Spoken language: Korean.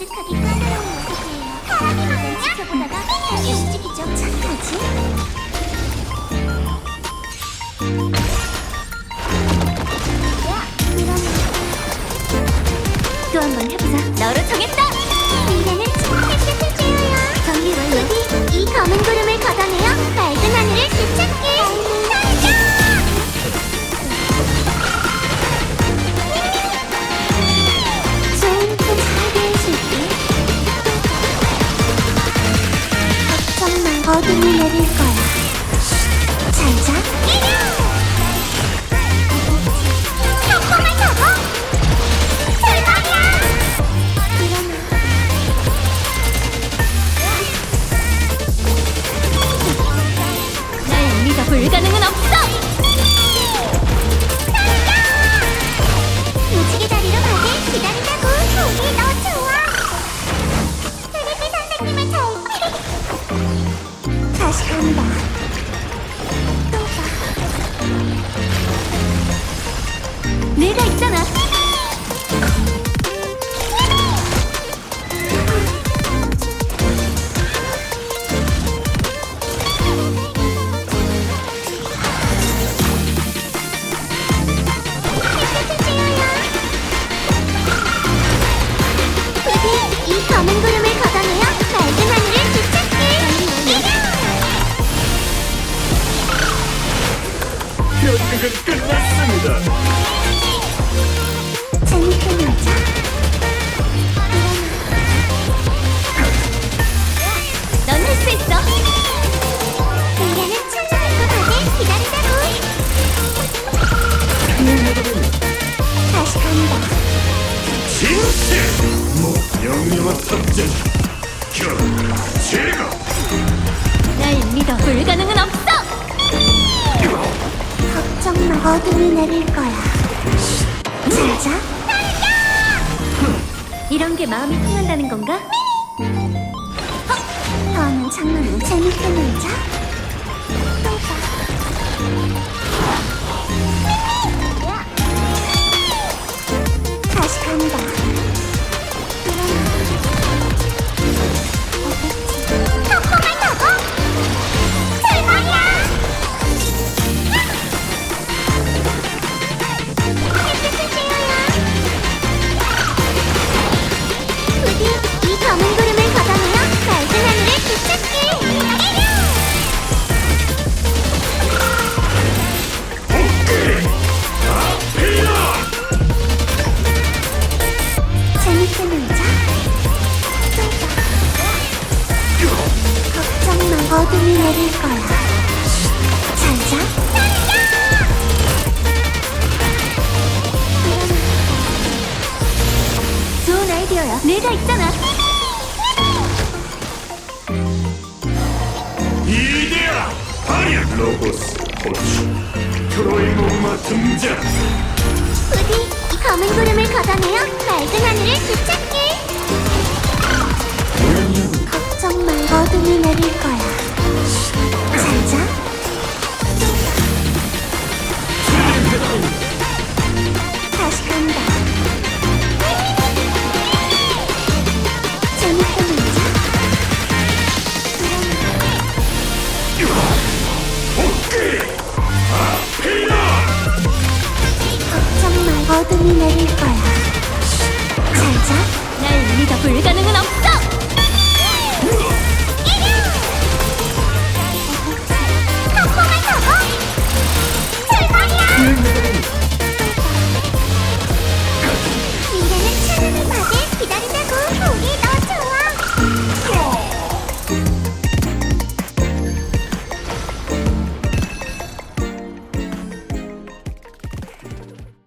기특하게 까다로운 모습이에요. 바람이 불면 지켜보다가 다시 움직이죠. 착하지? How do we love? 세운다. 지금 날 믿어 불가능은 없어! 걱정 마 어둠이 내릴 거야. 진짜? 이런 게 마음이 통한다는 건가? 어? 너는 장난은 재밌게 놀자. 버릴 거야. 잘자. 좋은 아이디어야. 내가 있잖아. 이대야 아리아 로고스 호출 트로이 목마 등장 부디 검은 구름을 걷어내어 맑은 하늘을 되찾길 걱정 마 어둠이 내릴 거야 totally let it fly.